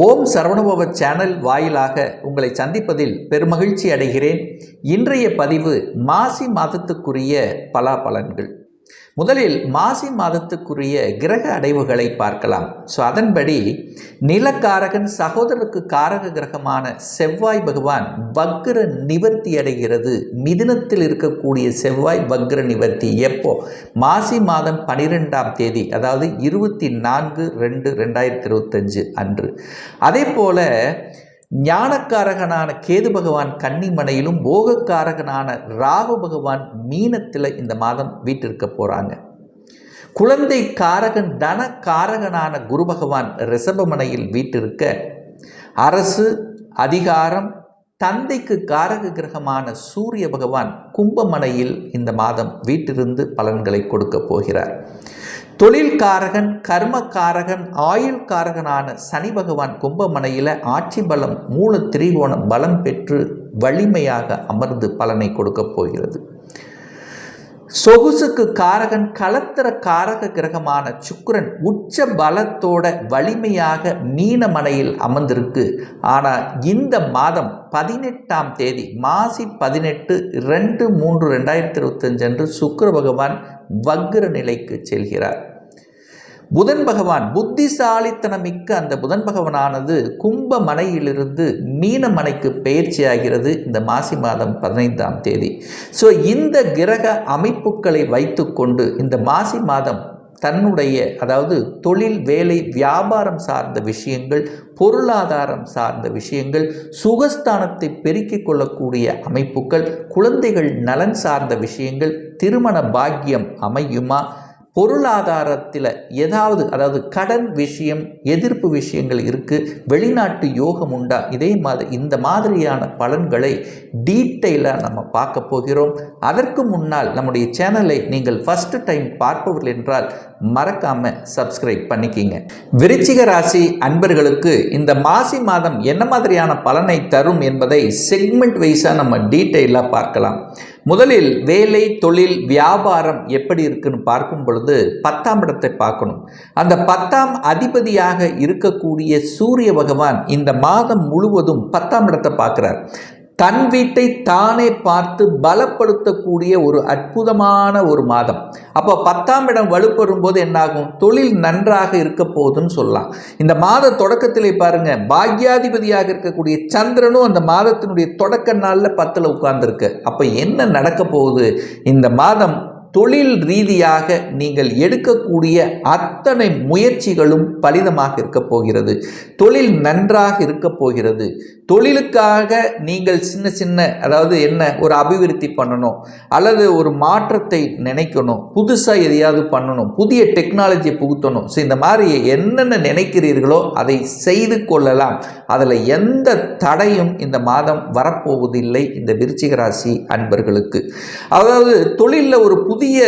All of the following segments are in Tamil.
ஓம் சரவணபவ சேனல் வாயிலாக உங்களை சந்திப்பதில் பெருமகிழ்ச்சி அடைகிறேன். இன்றைய பதிவு மாசி மாதத்துக்குரிய பலாபலன்கள். முதலில் மாசி மாதத்துக்குரிய கிரக அடைவுகளை பார்க்கலாம். ஸோ அதன்படி நிலக்காரகன் சகோதரருக்கு காரக கிரகமான செவ்வாய் பகவான் வக்ர நிவர்த்தி அடைகிறது. மிதினத்தில் இருக்கக்கூடிய செவ்வாய் வக்ர நிவர்த்தி. எப்போ? மாசி மாதம் பனிரெண்டாம் தேதி அதாவது இருபத்தி நான்கு ரெண்டு ரெண்டாயிரத்தி இருபத்தஞ்சு அன்று. அதே போல ஞானக்காரகனான கேது பகவான் கன்னிமனையிலும் போகக்காரகனான ராகு பகவான் மீனத்தில் இந்த மாதம் வீட்டிற்க போகிறாங்க குழந்தை காரகன் தன காரகனான குரு பகவான் ரிஷபமனையில் வீட்டிருக்க அரசு அதிகாரம் தந்தைக்கு காரக கிரகமான சூரிய பகவான் கும்பமனையில் இந்த மாதம் வீட்டிலிருந்து பலன்களை கொடுக்க போகிறார். தொழில்காரகன் கர்மக்காரகன் ஆயுள்காரகனான சனி பகவான் கும்பமனையில் ஆட்சி பலம் மூல திரிகோண பலம் பெற்று வலிமையாக அமர்ந்து பலனை கொடுக்கப் போகிறது. சொகுசுக்கு காரகன் கலத்திர காரக கிரகமான சுக்கரன் உச்ச பலத்தோட வலிமையாக மீனமனையில் அமர்ந்திருக்கு. ஆனால் இந்த மாதம் பதினெட்டாம் தேதி மாசி பதினெட்டு ரெண்டு மூன்று ரெண்டாயிரத்தி இருபத்தஞ்சு அன்று சுக்கர பகவான் வக்ர நிலைக்கு செல்கிறார். புதன் பகவான் புத்திசாலித்தனமிக்க அந்த புதன் பகவானானது கும்ப மனையிலிருந்து மீன மனைக்கு பயிற்சி ஆகிறது இந்த மாசி மாதம் பதினைந்தாம் தேதி. ஸோ இந்த கிரக அமைப்புகளை வைத்துக்கொண்டு இந்த மாசி மாதம் தன்னுடைய அதாவது தொழில் வேலை வியாபாரம் சார்ந்த விஷயங்கள் பொருளாதாரம் சார்ந்த விஷயங்கள் சுகஸ்தானத்தை பெருக்கிக் கொள்ளக்கூடிய அமைப்புகள் குழந்தைகள் நலன் சார்ந்த விஷயங்கள் திருமண பாக்கியம் அமையுமா பொருளாதாரத்தில் ஏதாவது அதாவது கடன் விஷயம் எதிர்ப்பு விஷயங்கள் இருக்குது வெளிநாட்டு யோகம் உண்டா? இதே மாதிரி இந்த மாதிரியான பலன்களை டீட்டெயிலாக நம்ம பார்க்க போகிறோம். அதற்கு முன்னால் நம்முடைய சேனலை நீங்கள் ஃபஸ்ட்டு டைம் பார்ப்பவர்கள் என்றால் மறக்காமல் சப்ஸ்கிரைப் பண்ணிக்கிங்க. விருச்சிக ராசி அன்பர்களுக்கு இந்த மாசி மாதம் என்ன மாதிரியான பலனை தரும் என்பதை செக்மெண்ட் வைஸாக நம்ம டீட்டெயிலாக பார்க்கலாம். முதலில் வேலை தொழில் வியாபாரம் எப்படி இருக்குன்னு பார்க்கும் பொழுது பத்தாம் இடத்தை பார்க்கணும். அந்த பத்தாம் அதிபதியாக இருக்கக்கூடிய சூரிய பகவான் இந்த மாதம் முழுவதும் பத்தாம் இடத்தை பார்க்குறார். தன் வீட்டை தானே பார்த்து பலப்படுத்தக்கூடிய ஒரு அற்புதமான ஒரு மாதம். அப்போ பத்தாம் இடம் வலுப்பெறும் போது என்னாகும்? தொழில் நன்றாக இருக்க போகுதுன்னு சொல்லலாம். இந்த மாத தொடக்கத்திலே பாருங்க பாக்யாதிபதியாக இருக்கக்கூடிய சந்திரனும் அந்த மாதத்தினுடைய தொடக்க நாளில் பத்தில் உட்கார்ந்துருக்கு. அப்போ என்ன நடக்க போகுது? இந்த மாதம் தொழில் ரீதியாக நீங்கள் எடுக்கக்கூடிய அத்தனை முயற்சிகளும் பலிதமாக இருக்கப் போகிறது. தொழில் நன்றாக இருக்கப் போகிறது. தொழிலுக்காக நீங்கள் சின்ன சின்ன அதாவது என்ன ஒரு அபிவிருத்தி பண்ணணும் அல்லது ஒரு மாற்றத்தை நினைக்கணும் புதுசாக எதையாவது பண்ணணும் புதிய டெக்னாலஜியை புகுத்தணும். ஸோ இந்த மாதிரி என்னென்ன நினைக்கிறீர்களோ அதை செய்து கொள்ளலாம். அதில் எந்த தடையும் இந்த மாதம் வரப்போவதில்லை இந்த விருச்சிக ராசி அன்பர்களுக்கு. அதாவது தொழிலில் ஒரு புதிய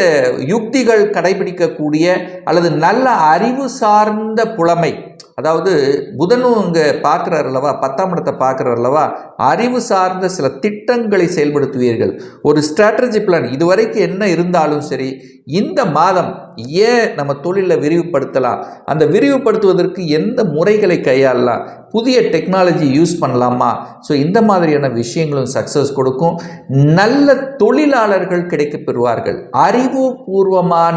யுக்திகள் கடைபிடிக்கக்கூடிய அல்லது நல்ல அறிவு சார்ந்த புலமை அதாவது புதனும் இங்கே பார்க்குறாரு அல்லவா? பத்தாம் இடத்தை பார்க்குறாரு அல்லவா? அறிவு சார்ந்த சில திட்டங்களை செயல்படுத்துவீர்கள். ஒரு ஸ்ட்ராட்டஜி பிளான் இதுவரைக்கும் என்ன இருந்தாலும் சரி இந்த மாதம் ஏன் நம்ம தொழிலை விரிவுபடுத்தலாம்? அந்த விரிவுபடுத்துவதற்கு எந்த முறைகளை கையாளலாம்? புதிய டெக்னாலஜி யூஸ் பண்ணலாமா? ஸோ இந்த மாதிரியான விஷயங்களும் சக்ஸஸ் கொடுக்கும். நல்ல தொழிலாளர்கள் கிடைக்க பெறுவார்கள் அறிவுபூர்வமான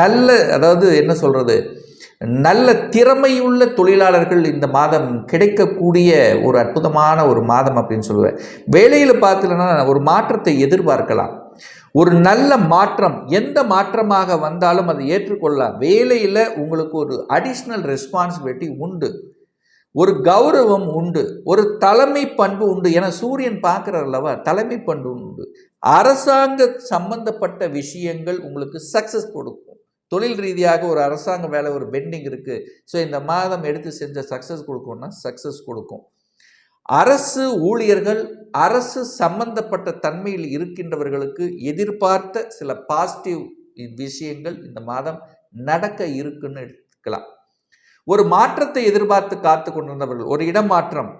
நல்ல அதாவது என்ன சொல்கிறது நல்ல திறமையுள்ள தொழிலாளர்கள் இந்த மாதம் கிடைக்கக்கூடிய ஒரு அற்புதமான ஒரு மாதம் அப்படின்னு சொல்லுவேன். வேலையில் பார்த்துலன்னா ஒரு மாற்றத்தை எதிர்பார்க்கலாம். ஒரு நல்ல மாற்றம் எந்த மாற்றமாக வந்தாலும் அதை ஏற்றுக்கொள்ளலாம். வேலையில் உங்களுக்கு ஒரு அடிஷ்னல் ரெஸ்பான்சிபிலிட்டி உண்டு. ஒரு கௌரவம் உண்டு. ஒரு தலைமை பண்பு உண்டு. என சூரியன் பார்க்குற அல்லவா? தலைமை பண்பு உண்டு. அரசாங்க சம்பந்தப்பட்ட விஷயங்கள் உங்களுக்கு சக்ஸஸ் கொடுக்கும். தொழில் ரீதியாக ஒரு அரசாங்க வேலை ஒரு பெண்டிங் இருக்குது ஸோ இந்த மாதம் எடுத்து செஞ்ச சக்ஸஸ் கொடுக்கும்னா சக்ஸஸ் கொடுக்கும். அரசு ஊழியர்கள் அரசு சம்பந்தப்பட்ட தன்மையில் இருக்கின்றவர்களுக்கு எதிர்பார்த்த சில பாசிட்டிவ் விஷயங்கள் இந்த மாதம் நடக்க இருக்குன்னு எடுத்துக்கலாம். ஒரு மாற்றத்தை எதிர்பார்த்து காத்து கொண்டிருந்தவர்கள் ஒரு இடம் மாற்றம்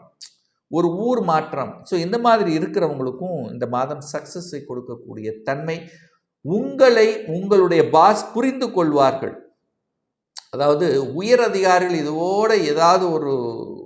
ஒரு ஊர் மாற்றம். ஸோ இந்த மாதிரி இருக்கிறவங்களுக்கும் இந்த மாதம் சக்ஸஸை கொடுக்கக்கூடிய தன்மை உங்களை உங்களுடைய பாஸ் புரிந்து கொள்வார்கள். அதாவது உயர் அதிகாரிகள் இதோட ஏதாவது ஒரு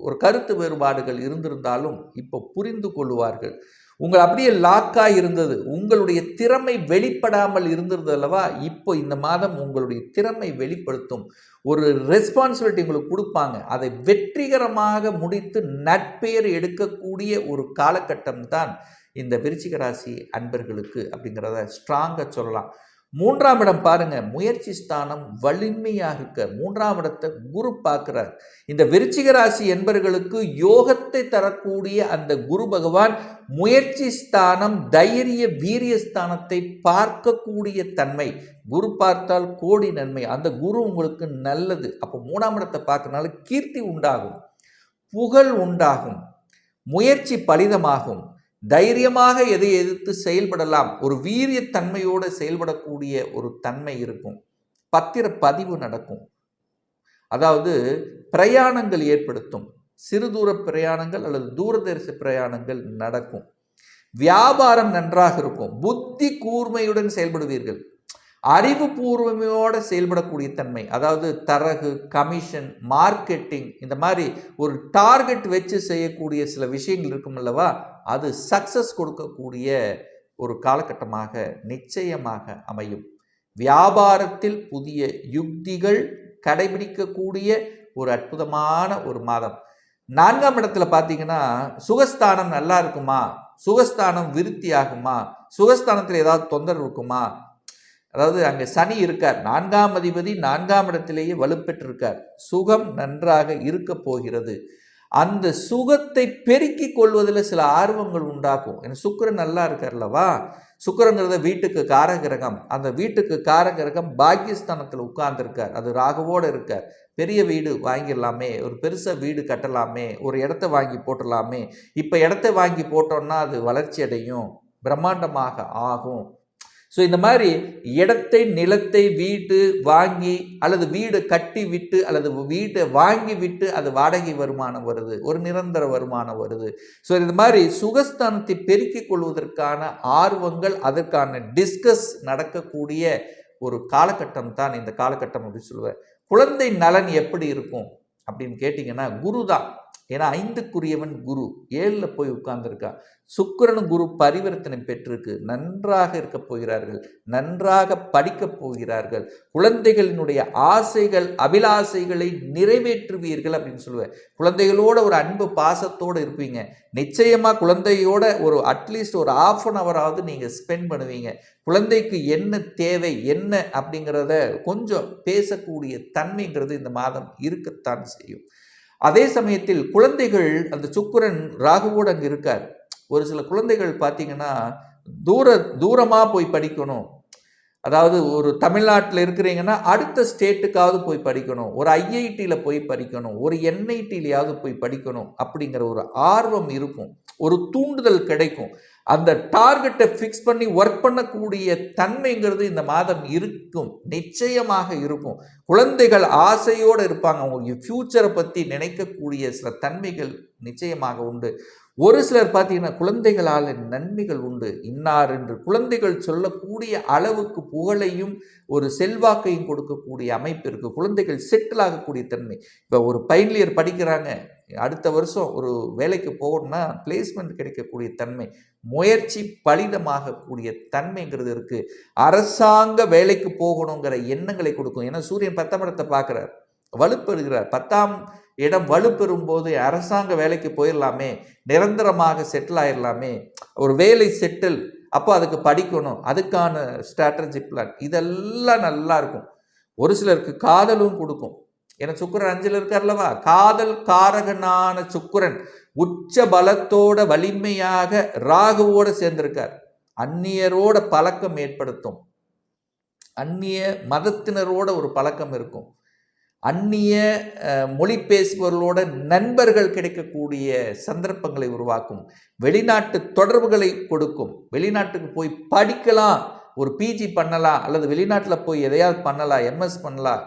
ஒரு கருத்து வேறுபாடுகள் இருந்திருந்தாலும் இப்போ புரிந்து கொள்வார்கள். உங்கள் அப்படியே லாக்காக இருந்தது. உங்களுடைய திறமை வெளிப்படாமல் இருந்திருந்தது அல்லவா? இப்போ இந்த மாதம் உங்களுடைய திறமை வெளிப்படுத்தும். ஒரு ரெஸ்பான்சிபிலிட்டி உங்களுக்கு கொடுப்பாங்க. அதை வெற்றிகரமாக முடித்து நட்பெயர் எடுக்கக்கூடிய ஒரு காலகட்டம் தான் இந்த விருச்சிக ராசி அன்பர்களுக்கு அப்படிங்கிறத ஸ்ட்ராங்காக சொல்லலாம். மூன்றாம் இடம் பாருங்க முயற்சி ஸ்தானம் வலிமையாக இருக்க. மூன்றாம் இடத்தை குரு பார்க்கிறார். இந்த விருச்சிக ராசி என்பர்களுக்கு யோகத்தை தரக்கூடிய அந்த குரு பகவான் முயற்சி ஸ்தானம் தைரிய வீரிய ஸ்தானத்தை பார்க்கக்கூடிய தன்மை. குரு பார்த்தால் கோடி நன்மை. அந்த குரு உங்களுக்கு நல்லது. அப்போ மூணாம் இடத்தை பார்க்கறனால கீர்த்தி உண்டாகும் புகழ் உண்டாகும் முயற்சி பலிதமாகும். தைரியமாக எதை எதிர்த்து செயல்படலாம்? ஒரு வீரியத்தன்மையோடு செயல்படக்கூடிய ஒரு தன்மை இருக்கும். பத்திர பதிவு நடக்கும். அதாவது பிரயாணங்கள் ஏற்படுத்தும். சிறு தூர பிரயாணங்கள் அல்லது தூரதரிச பிரயாணங்கள் நடக்கும். வியாபாரம் நன்றாக இருக்கும். புத்தி கூர்மையுடன் செயல்படுவீர்கள். அறிவுபூர்வமையோடு செயல்படக்கூடிய தன்மை அதாவது தரகு கமிஷன் மார்க்கெட்டிங் இந்த மாதிரி ஒரு டார்கெட் வச்சு செய்யக்கூடிய சில விஷயங்கள் இருக்கும் அல்லவா? அது சக்சஸ் கொடுக்கக்கூடிய ஒரு காலகட்டமாக நிச்சயமாக அமையும். வியாபாரத்தில் புதிய யுக்திகள் கடைபிடிக்கக்கூடிய ஒரு அற்புதமான ஒரு மாதம். நான்காம் இடத்துல பார்த்தீங்கன்னா சுகஸ்தானம் நல்லா இருக்குமா? சுகஸ்தானம் விருத்தி ஆகுமா சுகஸ்தானத்தில் ஏதாவது தொந்தரவு இருக்குமா? அதாவது அங்கே சனி இருக்கார். நான்காம் அதிபதி நான்காம் இடத்திலேயே வலுப்பெற்றிருக்கார். சுகம் நன்றாக இருக்க போகிறது. அந்த சுகத்தை பெருக்கி கொள்வதில் சில ஆர்வங்கள் உண்டாக்கும் ஏன்னா சுக்கரன் நல்லா இருக்கார்லவா சுக்கரங்கிறத வீட்டுக்கு காரகிரகம். அந்த வீட்டுக்கு காரகிரகம் பாக்கியஸ்தானத்தில் உட்கார்ந்துருக்கார். அது ராகவோடு இருக்கார். பெரிய வீடு வாங்கிடலாமே. ஒரு பெருசாக வீடு கட்டலாமே. ஒரு இடத்த வாங்கி போட்டலாமே இப்போ இடத்த வாங்கி போட்டோம்னா அது வளர்ச்சி அடையும். பிரம்மாண்டமாக ஆகும். ஸோ இந்த மாதிரி இடத்தை நிலத்தை வீடு வாங்கி அல்லது வீடு கட்டி விட்டு அல்லது வீட்டை வாங்கி விட்டு அது வாடகை வருமானம் வருது. ஒரு நிரந்தர வருமானம் வருது. ஸோ இந்த மாதிரி சுகஸ்தானத்தை பெருக்கிக் கொள்வதற்கான ஆர்வங்கள் அதற்கான டிஸ்கஸ் நடக்கக்கூடிய ஒரு காலகட்டம் தான் இந்த காலகட்டம் அப்படின்னு சொல்லுவேன். குழந்தை நலன் எப்படி இருக்கும் அப்படின்னு கேட்டிங்கன்னா குரு தான். ஏன்னா ஐந்துக்குரியவன் குரு. ஏழில் போய் உட்கார்ந்துருக்கா சுக்கிரன் குரு பரிவர்த்தனை பெற்றிருக்கு. நன்றாக இருக்க போகிறார்கள். நன்றாக படிக்கப் போகிறார்கள். குழந்தைகளினுடைய ஆசைகள் அபிலாசைகளை நிறைவேற்றுவீர்கள் அப்படின்னு சொல்லுவேன். குழந்தைகளோட ஒரு அன்பு பாசத்தோடு இருப்பீங்க. நிச்சயமாக குழந்தையோட ஒரு அட்லீஸ்ட் ஒரு ஆஃப் அன் ஹவராவது நீங்கள் ஸ்பெண்ட் பண்ணுவீங்க. குழந்தைக்கு என்ன தேவை என்ன அப்படிங்கிறத கொஞ்சம் பேசக்கூடிய தன்மைங்கிறது இந்த மாதம் இருக்கத்தான் செய்யும். அதே சமயத்தில் குழந்தைகள் அந்த சுக்கரன் ராகுவோடு அங்கே இருக்கார். ஒரு சில குழந்தைகள் பார்த்தீங்கன்னா தூர தூரமாக போய் படிக்கணும். அதாவது ஒரு தமிழ்நாட்டில் இருக்கிறீங்கன்னா அடுத்த ஸ்டேட்டுக்காவது போய் படிக்கணும். ஒரு ஐஐடியில் போய் படிக்கணும். ஒரு என்ஐடியிலையாவது போய் படிக்கணும். அப்படிங்கிற ஒரு ஆர்வம் இருக்கும். ஒரு தூண்டுதல் கிடைக்கும். அந்த டார்கெட்டை ஃபிக்ஸ் பண்ணி ஒர்க் பண்ணக்கூடிய தன்மைங்கிறது இந்த மாதம் இருக்கும். நிச்சயமாக இருக்கும். குழந்தைகள் ஆசையோடு இருப்பாங்க. அவங்க ஃப்யூச்சரை பற்றி நினைக்கக்கூடிய சில தன்மைகள் நிச்சயமாக உண்டு. ஒரு சிலர் பார்த்தீங்கன்னா குழந்தைகளால் நன்மைகள் உண்டு. இன்னார் என்று குழந்தைகள் சொல்லக்கூடிய அளவுக்கு புகழையும் ஒரு செல்வாக்கையும் கொடுக்கக்கூடிய அமைப்பு இருக்குது குழந்தைகள் செட்டில் ஆகக்கூடிய தன்மை. இப்போ ஒரு ஃபைனல் இயர் படிக்கிறாங்க. அடுத்த வருஷம் ஒரு வேலைக்கு போகணும்னா பிளேஸ்மெண்ட் கிடைக்கக்கூடிய தன்மை முயற்சி பலிதமாகக்கூடிய தன்மைங்கிறது இருக்குது அரசாங்க வேலைக்கு போகணுங்கிற எண்ணங்களை கொடுக்கும். ஏன்னா சூரியன் பத்தாம் இடத்தை பார்க்குறார். வலுப்பெறுகிறார். பத்தாம் இடம் வலுப்பெறும் போது அரசாங்க வேலைக்கு போயிடலாமே நிரந்தரமாக செட்டில் ஆயிடலாமே ஒரு வேலை செட்டில் அப்போ அதுக்கு படிக்கணும். அதுக்கான ஸ்ட்ராட்டஜி பிளான் இதெல்லாம் நல்லா இருக்கும். ஒரு சிலருக்கு காதலும் கொடுக்கும். ஏன்னா சுக்கரன் அஞ்சில் இருக்கார்லவா? காதல் காரகனான சுக்கரன் உச்ச பலத்தோட வலிமையாக ராகுவோட சேர்ந்திருக்கார். அந்நியரோட பழக்கம் ஏற்படுத்தும். அந்நிய மதத்தினரோட ஒரு பழக்கம் இருக்கும். அந்நிய மொழி பேசுபவர்களோட நண்பர்கள் கிடைக்கக்கூடிய சந்தர்ப்பங்களை உருவாக்கும். வெளிநாட்டு தொடர்புகளை கொடுக்கும். வெளிநாட்டுக்கு போய் படிக்கலாம். ஒரு பிஜி பண்ணலாம். அல்லது வெளிநாட்டில் போய் எதையாவது பண்ணலாம். எம்எஸ் பண்ணலாம்.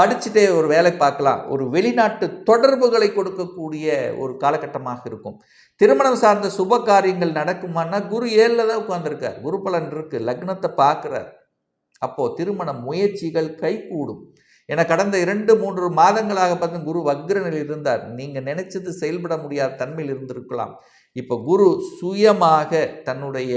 படிச்சுட்டே ஒரு வேலை பார்க்கலாம். ஒரு வெளிநாட்டு தொடர்புகளை கொடுக்கக்கூடிய ஒரு காலகட்டமாக இருக்கும். திருமணம் சார்ந்த சுப காரியங்கள் நடக்குமான்னா குரு ஏழில் தான் உட்காந்துருக்கார் குரு பலன் இருக்கு. லக்னத்தை பார்க்குறார். அப்போது திருமண முயற்சிகள் கைகூடும். ஏன்னா கடந்த இரண்டு மூன்று மாதங்களாக பார்த்து குரு வக்ரனில் இருந்தார். நீங்கள் நினைச்சது செயல்பட முடியாத தன்மையில் இருந்திருக்கலாம். இப்போ குரு சுயமாக தன்னுடைய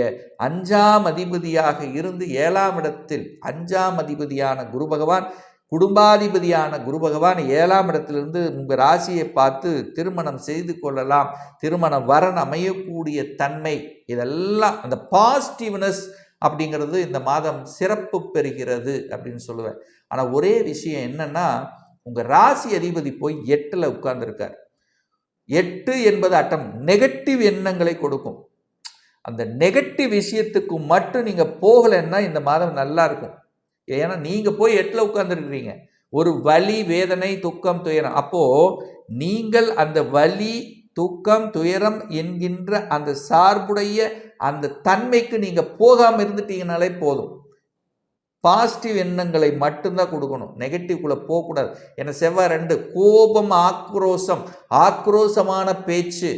அஞ்சாம் அதிபதியாக இருந்து ஏழாம் இடத்தில் அஞ்சாம் அதிபதியான குரு பகவான் குடும்பாதிபதியான குரு பகவான் ஏழாம் இடத்திலிருந்து உங்கள் ராசியை பார்த்து திருமணம் செய்து கொள்ளலாம். திருமண வரன் அமையக்கூடிய தன்மை இதெல்லாம் அந்த பாசிட்டிவ்னஸ் அப்படிங்கிறது இந்த மாதம் சிறப்பு பெறுகிறது அப்படின்னு சொல்லுவேன். ஆனால் ஒரே விஷயம் என்னன்னா உங்கள் ராசி அதிபதி போய் எட்டில் உட்கார்ந்துருக்கார். எட்டு என்பது அட்டம் நெகட்டிவ் எண்ணங்களை கொடுக்கும். அந்த நெகட்டிவ் விஷயத்துக்கு மட்டும் நீங்கள் போகலைன்னா இந்த மாதம் நல்லா இருக்கும். ஏன்னா நீங்கள் போய் எட்டில் உட்காந்துருக்குறீங்க ஒரு வலி வேதனை துக்கம் துயரம். அப்போது நீங்கள் அந்த வலி துக்கம் துயரம் என்கின்ற அந்த சார்புடைய அந்த தன்மைக்கு நீங்கள் போகாமல் இருந்துட்டீங்கனாலே போதும். பாசிட்டிவ் எண்ணங்களை மட்டும்தான் கொடுக்கணும். நெகட்டிவ்குள்ளே போகக்கூடாது. ஏன்னா செவ்வாய் ரெண்டு கோபம் ஆக்ரோஷம். ஆக்ரோஷமான பேச்சு.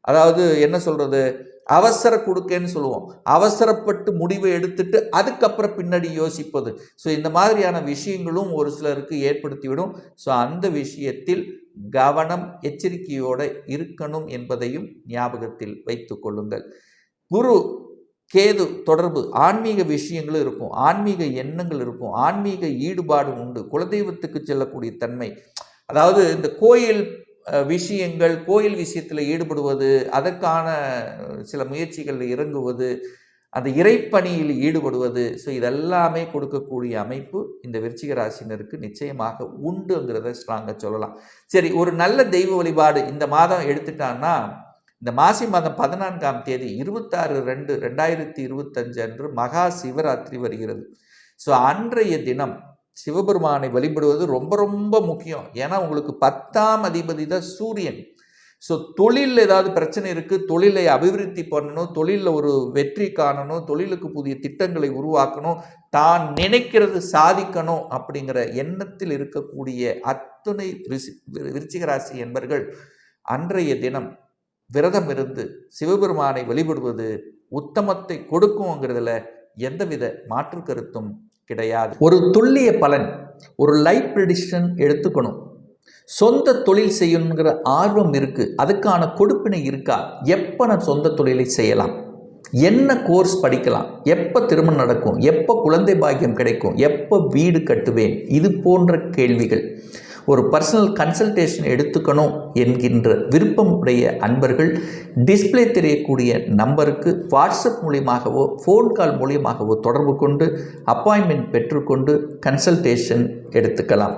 அதாவது என்ன சொல்கிறது அவசர கொடுக்கன்னு சொல்லுவோம். அவசரப்பட்டு முடிவை எடுத்துட்டு அதுக்கப்புறம் பின்னாடி யோசிப்பது. ஸோ இந்த மாதிரியான விஷயங்களும் ஒரு சிலருக்கு ஏற்படுத்திவிடும். ஸோ அந்த விஷயத்தில் கவனம் எச்சரிக்கையோடு இருக்கணும் என்பதையும் ஞாபகத்தில் வைத்து கொள்ளுங்கள். குரு கேது தொடர்பு ஆன்மீக விஷயங்களும் இருக்கும். ஆன்மீக எண்ணங்கள் இருக்கும். ஆன்மீக ஈடுபாடு உண்டு. குலதெய்வத்துக்கு செல்லக்கூடிய தன்மை. அதாவது இந்த கோயில் விஷயங்கள் கோயில் விஷயத்தில் ஈடுபடுவது அதற்கான சில முயற்சிகளில் இறங்குவது அந்த இறைப்பணியில் ஈடுபடுவது. ஸோ இதெல்லாமே கொடுக்கக்கூடிய அமைப்பு இந்த விருச்சிக ராசினருக்கு நிச்சயமாக உண்டுங்கிறத ஸ்ட்ராங்காக சொல்லலாம். சரி ஒரு நல்ல தெய்வ வழிபாடு இந்த மாதம் எடுத்துட்டான்னா இந்த மாசி மாதம் பதினான்காம் தேதி இருபத்தாறு ரெண்டு ரெண்டாயிரத்தி இருபத்தஞ்சு அன்று மகா சிவராத்திரி வருகிறது. ஸோ அன்றைய தினம் சிவபெருமானை வழிபடுவது ரொம்ப ரொம்ப முக்கியம். ஏன்னா உங்களுக்கு பத்தாம் அதிபதி தான் சூரியன். ஸோ தொழிலில் ஏதாவது பிரச்சனை இருக்குது தொழிலை அபிவிருத்தி பண்ணணும் தொழிலில் ஒரு வெற்றி காணணும் தொழிலுக்கு புதிய திட்டங்களை உருவாக்கணும் தான் நினைக்கிறது சாதிக்கணும் அப்படிங்கிற எண்ணத்தில் இருக்கக்கூடிய அத்துணை ரிசி விருச்சிகராசி என்பர்கள் அன்றைய தினம் விரதம் இருந்து சிவபெருமானை வழிபடுவது உத்தமத்தை கொடுக்குங்கிறதுல எந்தவித மாற்று கருத்தும் கிடையாது. ஒரு துல்லிய பலன் ஒரு லைஃப் ப்ரெடிஷன் எடுத்துக்கணும். சொந்த தொழில் செய்யணுங்கிற ஆர்வம் இருக்குது அதுக்கான கொடுப்பினை இருக்கா? எப்போ நான் சொந்த தொழிலை செய்யலாம்? என்ன கோர்ஸ் படிக்கலாம்? எப்போ திருமணம் நடக்கும்? எப்போ குழந்தை பாக்கியம் கிடைக்கும்? எப்போ வீடு கட்டுவேன்? இது போன்ற கேள்விகள். ஒரு பர்சனல் கன்சல்டேஷன் எடுத்துக்கணும் என்கின்ற விருப்பம் உடைய அன்பர்கள் டிஸ்பிளே தெரியக்கூடிய நம்பருக்கு வாட்ஸ்அப் மூலியமாகவோ ஃபோன் கால் மூலியமாகவோ தொடர்பு கொண்டு அப்பாயின்மெண்ட் பெற்றுக்கொண்டு கன்சல்டேஷன் எடுத்துக்கலாம்.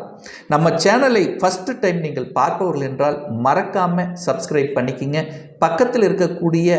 நம்ம சேனலை ஃபஸ்ட்டு டைம் நீங்கள் பார்ப்பவர்கள் என்றால் மறக்காமல் சப்ஸ்கிரைப் பண்ணிக்கிங்க. பக்கத்தில் இருக்கக்கூடிய